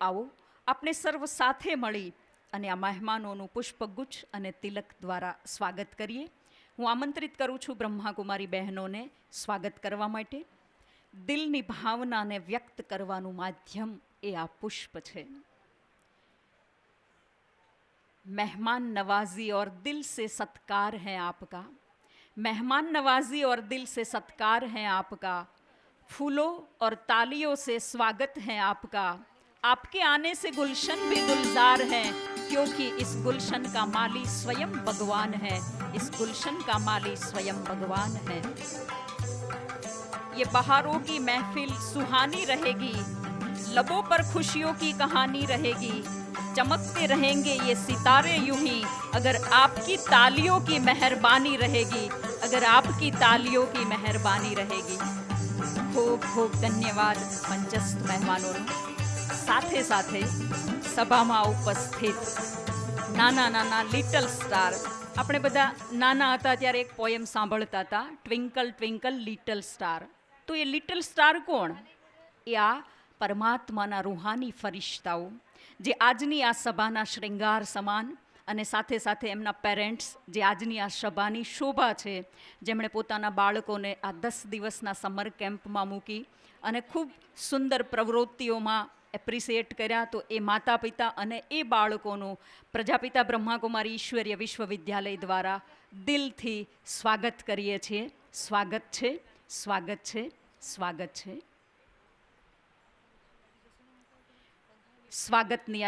આવો આપણે સર્વ સાથે મળી અને આ મહેમાનોનું પુષ્પગુચ્છ અને તિલક દ્વારા સ્વાગત કરીએ હું આમંત્રિત કરું છું બ્રહ્માકુમારી બહેનોને સ્વાગત કરવા માટે દિલની ભાવનાને વ્યક્ત કરવાનું માધ્યમ એ આ પુષ્પ છે मेहमान नवाजी और दिल से सत्कार है आपका मेहमान नवाजी और दिल से सत्कार है आपका फूलों और तालियों से स्वागत है आपका आपके आने से गुलशन भी गुलजार है, क्योंकि इस गुलशन का माली स्वयं भगवान है। इस गुलशन का माली स्वयं भगवान है। ये बहारों की महफिल सुहानी रहेगी, लबों पर खुशियों की कहानी रहेगी। चमकते रहेंगे ये सितारे यूँ ही, अगर आपकी तालियों की मेहरबानी रहेगी, अगर आपकी तालियों की मेहरबानी रहेगी। खूब खूब धन्यवाद, मंचस्थ मेहमानों। સાથે સાથે સભામાં ઉપસ્થિત નાના નાના લિટલ સ્ટાર. આપણે બધા નાના હતા ત્યારે એક પોયમ સાંભળતા હતા ટ્વિંકલ ટ્વિંકલ લિટલ સ્ટાર તો એ લિટલ સ્ટાર કોણ? એ આ પરમાત્માના રૂહાની ફરિશ્તાઓ, જે આજની આ સભાના શ્રૃંગાર સમાન અને સાથે સાથે એમના પેરેન્ટ્સ જે આજની આ સભાની શોભા છે, જેમણે પોતાના બાળકોને આ દસ દિવસના સમર કેમ્પમાં મૂકી અને ખૂબ સુંદર પ્રવૃત્તિઓમાં એપ્રિસિએટ કર્યા તો એ માતા પિતા અને એ બાળકોનું પ્રજાપિતા બ્રહ્માકુમારી ઈશ્વરીય વિશ્વવિદ્યાલય દ્વારા દિલથી સ્વાગત કરીએ છીએ. સ્વાગત છે સ્વાગત છે સ્વાગત છે. સ્વાગતની આ